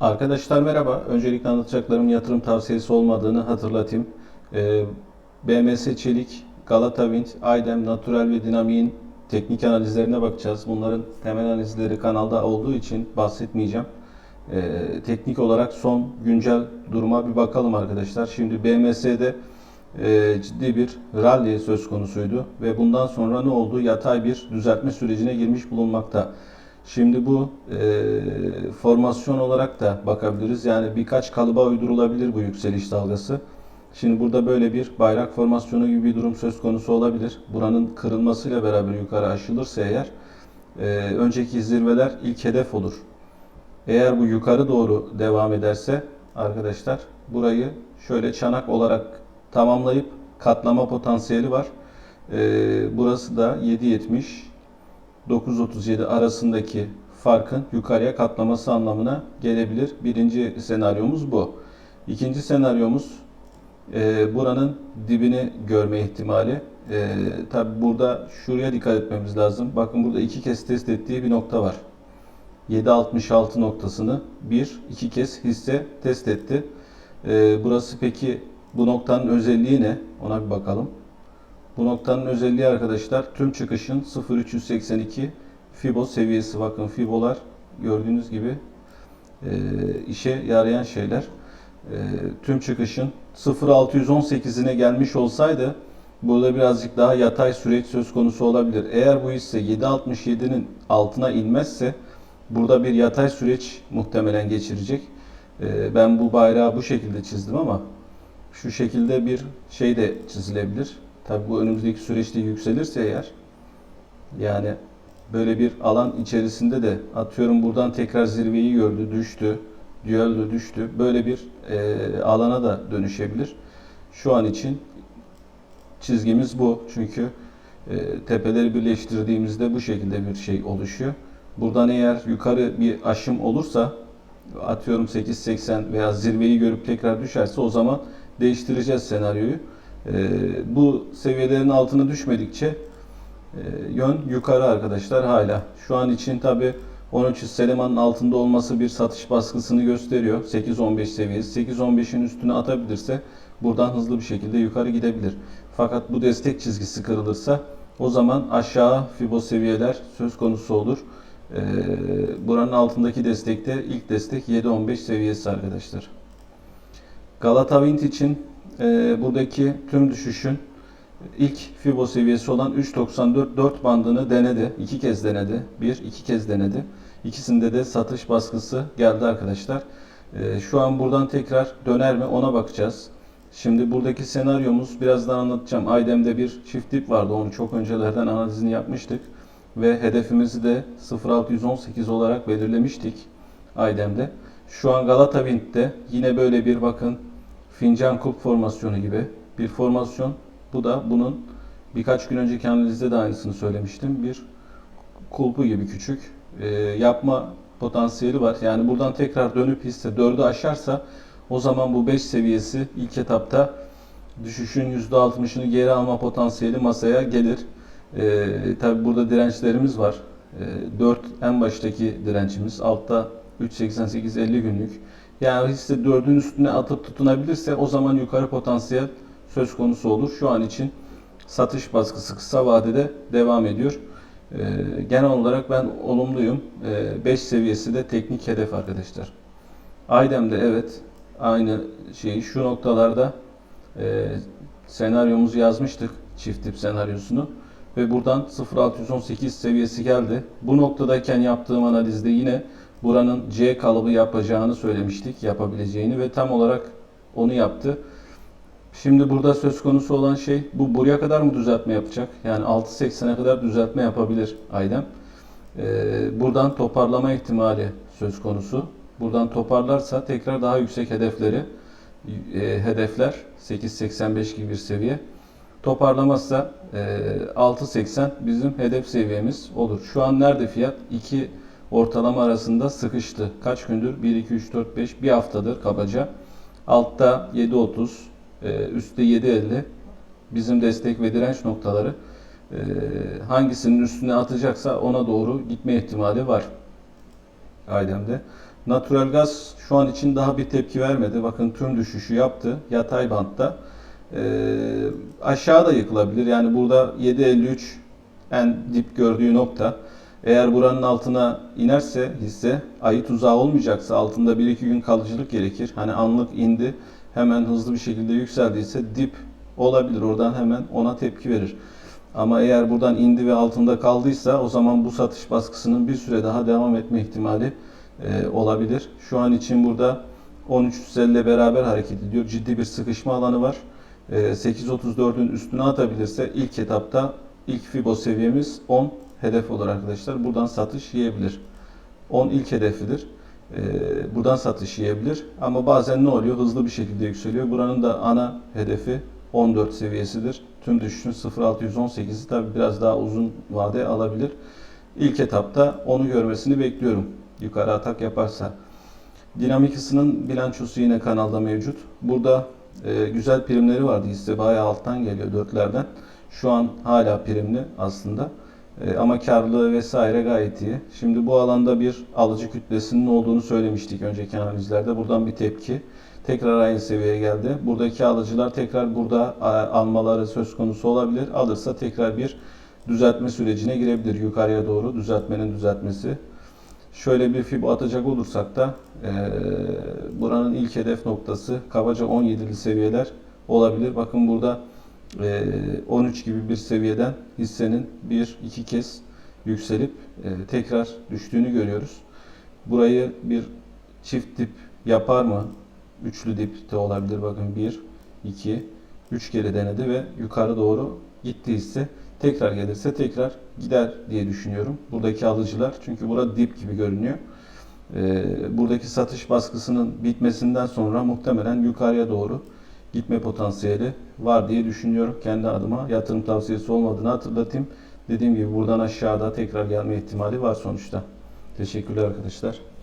Arkadaşlar merhaba. Öncelikle anlatacaklarım yatırım tavsiyesi olmadığını hatırlatayım. Ee, BMS Çelik, Galata Wind, Aydem, Natural ve Dinamik'in teknik analizlerine bakacağız. Bunların temel analizleri kanalda olduğu için bahsetmeyeceğim. Ee, teknik olarak son güncel duruma bir bakalım arkadaşlar. Şimdi BMS'de e, ciddi bir rally söz konusuydu ve bundan sonra ne oldu? Yatay bir düzeltme sürecine girmiş bulunmakta. Şimdi bu e, formasyon olarak da bakabiliriz. Yani birkaç kalıba uydurulabilir bu yükseliş dalgası. Şimdi burada böyle bir bayrak formasyonu gibi bir durum söz konusu olabilir. Buranın kırılmasıyla beraber yukarı aşılırsa eğer e, önceki zirveler ilk hedef olur. Eğer bu yukarı doğru devam ederse arkadaşlar burayı şöyle çanak olarak tamamlayıp katlama potansiyeli var. E, burası da 7.70 9.37 arasındaki farkın yukarıya katlaması anlamına gelebilir. Birinci senaryomuz bu. İkinci senaryomuz e, buranın dibini görme ihtimali. E, Tabi burada şuraya dikkat etmemiz lazım. Bakın burada iki kez test ettiği bir nokta var. 7.66 noktasını bir, iki kez hisse test etti. E, burası peki bu noktanın özelliği ne? Ona bir bakalım. Bu noktanın özelliği arkadaşlar tüm çıkışın 0.382 Fibo seviyesi. Bakın Fibolar gördüğünüz gibi e, işe yarayan şeyler. E, tüm çıkışın 0.618'ine gelmiş olsaydı burada birazcık daha yatay süreç söz konusu olabilir. Eğer bu hisse 7.67'nin altına inmezse burada bir yatay süreç muhtemelen geçirecek. E, ben bu bayrağı bu şekilde çizdim ama şu şekilde bir şey de çizilebilir. Tabi bu önümüzdeki süreçte yükselirse eğer yani böyle bir alan içerisinde de atıyorum buradan tekrar zirveyi gördü, düştü, düello düştü. Böyle bir e, alana da dönüşebilir. Şu an için çizgimiz bu. Çünkü e, tepeleri birleştirdiğimizde bu şekilde bir şey oluşuyor. Buradan eğer yukarı bir aşım olursa atıyorum 8.80 veya zirveyi görüp tekrar düşerse o zaman değiştireceğiz senaryoyu. E, bu seviyelerin altına düşmedikçe e, yön yukarı arkadaşlar hala. Şu an için tabi 13 Seleman'ın altında olması bir satış baskısını gösteriyor. 8-15 seviyesi. 8-15'in üstüne atabilirse buradan hızlı bir şekilde yukarı gidebilir. Fakat bu destek çizgisi kırılırsa o zaman aşağı fibo seviyeler söz konusu olur. Ee, buranın altındaki destekte ilk destek 7-15 seviyesi arkadaşlar. Galata Wind için e, buradaki tüm düşüşün ilk Fibo seviyesi olan 3.94 4 bandını denedi. iki kez denedi. Bir, iki kez denedi. İkisinde de satış baskısı geldi arkadaşlar. E, şu an buradan tekrar döner mi ona bakacağız. Şimdi buradaki senaryomuz birazdan anlatacağım. Aydem'de bir çift dip vardı. Onu çok öncelerden analizini yapmıştık. Ve hedefimizi de 0.618 olarak belirlemiştik Aydem'de. Şu an Galata Wind'de yine böyle bir bakın fincan kup formasyonu gibi bir formasyon. Bu da bunun birkaç gün önceki analizde de aynısını söylemiştim. Bir kulpu gibi küçük e, yapma potansiyeli var. Yani buradan tekrar dönüp hisse 4'ü aşarsa o zaman bu 5 seviyesi ilk etapta düşüşün %60'ını geri alma potansiyeli masaya gelir. E, Tabi burada dirençlerimiz var. E, 4 en baştaki dirençimiz. Altta 3.88 50 günlük. Yani hisse 4'ün üstüne atıp tutunabilirse o zaman yukarı potansiyel söz konusu olur. Şu an için satış baskısı kısa vadede devam ediyor. Ee, genel olarak ben olumluyum. 5 ee, seviyesi de teknik hedef arkadaşlar. Aydem'de evet aynı şeyi şu noktalarda e, senaryomuzu yazmıştık. Çift tip senaryosunu. Ve buradan 0618 seviyesi geldi. Bu noktadayken yaptığım analizde yine buranın C kalıbı yapacağını söylemiştik. Yapabileceğini ve tam olarak onu yaptı. Şimdi burada söz konusu olan şey bu buraya kadar mı düzeltme yapacak? Yani 6.80'e kadar düzeltme yapabilir Aydem. Ee, buradan toparlama ihtimali söz konusu. Buradan toparlarsa tekrar daha yüksek hedefleri e, hedefler 8.85 gibi bir seviye. Toparlamazsa e, 6.80 bizim hedef seviyemiz olur. Şu an nerede fiyat? 2 ortalama arasında sıkıştı. Kaç gündür? 1, 2, 3, 4, 5 bir haftadır kabaca. Altta 7.30 e, üstte 7.50 bizim destek ve direnç noktaları e, hangisinin üstüne atacaksa ona doğru gitme ihtimali var. Aydem'de. Natural gaz şu an için daha bir tepki vermedi. Bakın tüm düşüşü yaptı. Yatay bantta. Ee, aşağı da yıkılabilir. Yani burada 7.53 en dip gördüğü nokta. Eğer buranın altına inerse hisse ayı tuzağı olmayacaksa altında 1-2 gün kalıcılık gerekir. Hani anlık indi hemen hızlı bir şekilde yükseldiyse dip olabilir. Oradan hemen ona tepki verir. Ama eğer buradan indi ve altında kaldıysa o zaman bu satış baskısının bir süre daha devam etme ihtimali e, olabilir. Şu an için burada 13.50 ile beraber hareket ediyor. Ciddi bir sıkışma alanı var. E, 8.34'ün üstüne atabilirse ilk etapta ilk fibo seviyemiz 10 hedef olur arkadaşlar. Buradan satış yiyebilir. 10 ilk hedefidir. E, buradan satış yiyebilir. Ama bazen ne oluyor? Hızlı bir şekilde yükseliyor. Buranın da ana hedefi 14 seviyesidir. Tüm düşüşün 0.618'i tabi biraz daha uzun vade alabilir. İlk etapta onu görmesini bekliyorum. Yukarı atak yaparsa. Dinamik ısının bilançosu yine kanalda mevcut. Burada e, güzel primleri vardı. Hisse bayağı alttan geliyor dörtlerden. Şu an hala primli aslında. E, ama karlılığı vesaire gayet iyi. Şimdi bu alanda bir alıcı kütlesinin olduğunu söylemiştik önceki analizlerde. Buradan bir tepki. Tekrar aynı seviyeye geldi. Buradaki alıcılar tekrar burada almaları söz konusu olabilir. Alırsa tekrar bir düzeltme sürecine girebilir. Yukarıya doğru düzeltmenin düzeltmesi. Şöyle bir fibo atacak olursak da e, buranın ilk hedef noktası kabaca 17'li seviyeler olabilir. Bakın burada 13 gibi bir seviyeden hissenin bir iki kez yükselip e, tekrar düştüğünü görüyoruz. Burayı bir çift dip yapar mı? Üçlü dip de olabilir. Bakın 1, 2, 3 kere denedi ve yukarı doğru gittiyse tekrar gelirse tekrar gider diye düşünüyorum. Buradaki alıcılar çünkü burada dip gibi görünüyor. Ee, buradaki satış baskısının bitmesinden sonra muhtemelen yukarıya doğru gitme potansiyeli var diye düşünüyorum. Kendi adıma yatırım tavsiyesi olmadığını hatırlatayım. Dediğim gibi buradan aşağıda tekrar gelme ihtimali var sonuçta. Teşekkürler arkadaşlar.